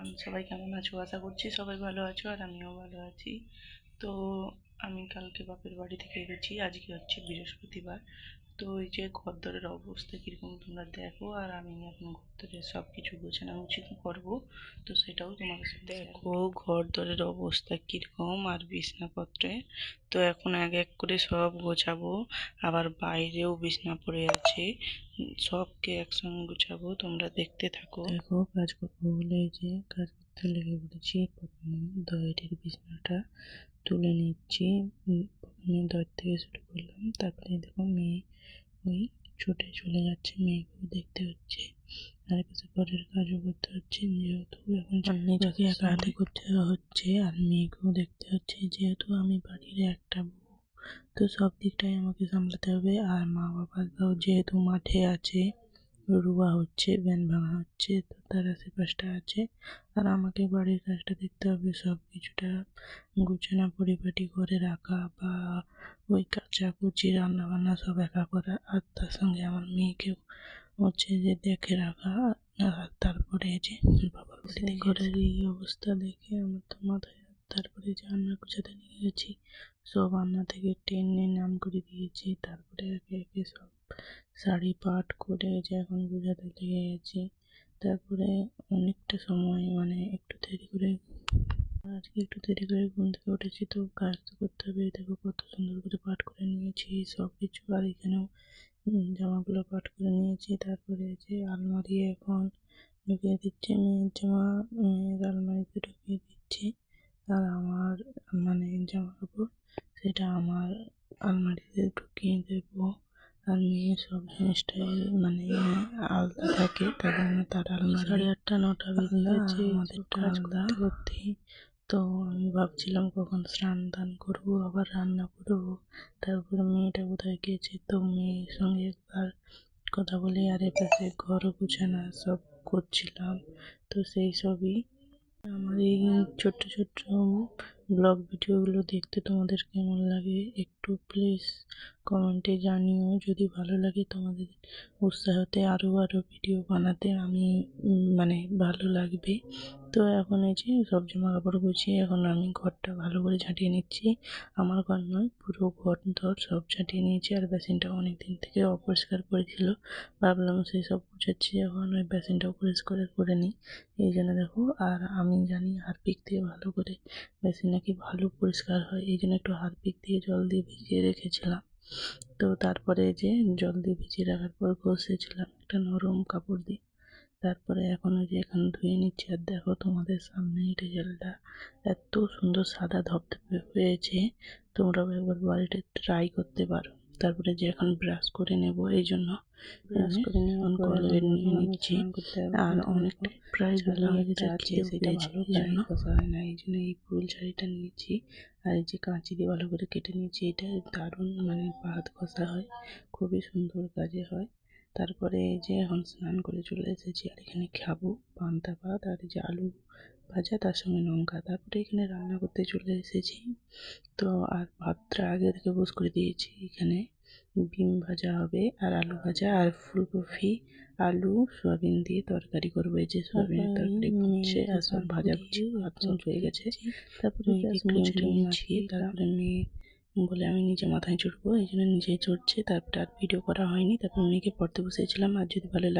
Everyone সবাই কেমন আছো? আশা করছি সবাই ভালো আছো আর আমিও ভালো আছি। তো আমি কালকে বাপের বাড়ি থেকে এসেছি। আজকে হচ্ছে বৃহস্পতিবার। তো এই যে ঘরদরের অবস্থা কীরকম তোমরা দেখো আর আমি এখন ঘরদরের সব কিছু গোছানো উচিত করব। তো সেটাও তোমাদের সাথে দেখো ঘরদরের অবস্থা কীরকম আর বিছনাপত্রে তো এখন এক এক করে সব গোছাবো। আবার বাইরেও বিছনা পড়ে আছে। সবকে একসঙ্গে গোছাবো, তোমরা দেখতে থাকো। দেখো, কাজ করব বলে যে কাজ করতে লেগে পড়েছি। প্রথমে দয়ের বিছনাটা তুলে নিচ্ছি। প্রথমে দয়ের থেকে শুরু করলাম। তারপরে দেখো মেয়ে ওই ছুটে চলে যাচ্ছে মেয়েকেও দেখতে হচ্ছে আর কিছু ঘরের কাজও করতে হচ্ছে যেহেতু এখন নিজেকে একা হাতে করতে হচ্ছে আর মেয়েকেও দেখতে হচ্ছে যেহেতু আমি বাড়ির একটা বউ তো সব দিকটাই আমাকে সামলাতে হবে আর মা বাবারাও যেহেতু মাঠে আছে রুয়া হচ্ছে ব্যান ভাঙা হচ্ছে তো তার আশেপাশটা আছে। আর আমাকে বাড়ির কাজটা দেখতে হবে সব কিছুটা গুছানো পরিপাটি করে রাখা বা ওই কাচা কুচি রান্না বান্না সব একা করা। আর তার সঙ্গে আমার মেয়েকেও হচ্ছে যে দেখে রাখা। আর তারপরে যে বাবার বাড়িতে ঘরের এই অবস্থা দেখে আমার তো মাথায় তারপরে যে রান্না গুছাতে নিয়ে গেছি সব রান্না থেকে টেনে নাম করে দিয়েছি তারপরে একে একে সব শাড়ি পাট করে যে এখন গুছাতে লেগে গেছি, তারপরে অনেকটা সময় মানে একটু দেরি করে আজকে একটু দেরি করে ঘুম থেকে উঠেছি, তো কাজ তো করতে হবে, দেখো কত সুন্দর করে পাট করে নিয়েছি, সব কিছু, আর এখানেও জামাগুলো পাট করে নিয়েছি, তারপরে যে আলমারি এখন ঢুকিয়ে দিচ্ছি, মেয়ের জামা, মেয়ের আলমারিতে ঢুকিয়ে দিচ্ছি, আর আমার মানে জামা কাপড় সেটা আমার আলমারিতে ঢুকিয়ে দেবো। আর মেয়ে সব জিনিসটাই মানে আলাদা থাকে। তার জন্য তার আলমারি সাড়ে আটটা নটা বেজে গেছে আমাদের করতে করতেই তো আমি ভাবছিলাম কখন স্নান দান করব আবার রান্না করব। তারপরে মেয়েটা কোথায় গিয়েছে তো মেয়ের সঙ্গে একবার কথা বলি আর এপাশে ঘর গুছানো সব করছিলাম। তো সেই সবই। আমার এই ছোট্ট ছোট্ট ব্লগ ভিডিওগুলো দেখতে তোমাদের কেমন লাগে একটু প্লিজ কমেন্টে জানিও। যদি ভালো লাগে তোমাদের উৎসাহতে আরও আরও ভিডিও বানাতে আমি মানে ভালো লাগবে। তো এখন এই যে সব জামা কাপড় গুছিয়ে এখন আমি ঘরটা ভালো করে ঝাঁটিয়ে নিচ্ছি। আমার ঘর নয়, পুরো ঘর ধর সব ঝাঁটিয়ে নিয়েছি আর বেসিনটা অনেক দিন থেকে অপরিষ্কার করেছিল। ভাবলাম সেই সব গুছাচ্ছি, এখন ওই বেসিনটাও পরিষ্কার করে নিই। এই জন্য দেখো, আর আমি জানি হারপিক দিয়ে ভালো করে বেসিন নাকি ভালো পরিষ্কার হয়, এই জন্য একটু হারপিক দিয়ে জল দিয়ে ভিজিয়ে রেখেছিলাম। তো তারপরে যে জল দিয়ে ভিজিয়ে রাখার পর ঘষেছিলাম একটা নরম কাপড় দিয়ে। তারপরে এখন ওই যে এখন ধুয়ে নিচ্ছি, আর দেখো তোমাদের সামনে এই রেজাল্টটা এত সুন্দর সাদা ধপধপে হয়েছে, তোমরাও একবার বাড়িতে ট্রাই করতে পারো। তারপরে যে এখন ব্রাশ করে নেব এই জন্য ব্রাশ করে নিয়ে এখন কলগেট নিয়ে নিচ্ছি। আর অনেকটা প্রায় বেলা হয়ে গেছে সেটা ভালো জন্য না এই জন্য এই ফুল শাড়িটা নিয়েছি। আর এই যে কাঁচি দিয়ে ভালো করে কেটে নিয়েছি এটা দারুণ মানে ভাত কষা হয় খুবই সুন্দর কাজে হয়। তারপরে এই যে এখন স্নান করে চলে এসেছি আর এখানে খাব পান্তা ভাত আর এই যে আলু ভাজা তার সঙ্গে লঙ্কা। তারপরে এখানে রান্না করতে চলে এসেছি। তো আর ভাতটা আগে থেকে বুস করে দিয়েছি। এখানে ডিম ভাজা হবে আর আলু ভাজা আর ফুলকপি আলু সয়াবিন দিয়ে তরকারি করব। এই যে সয়াবিনের তরকারি করছে আর সব ভাজা ভুজি ভাত সব হয়ে গেছে। তারপরে তারপরে মেয়ে বলে আমি নিজে মাথায় চড়বো এই জন্য নিজেই চড়ছে তারপরে আর ভিডিও করা হয়নি। তারপর মেয়েকে পড়তে বসেছিলাম আর যদি ভালো লাগে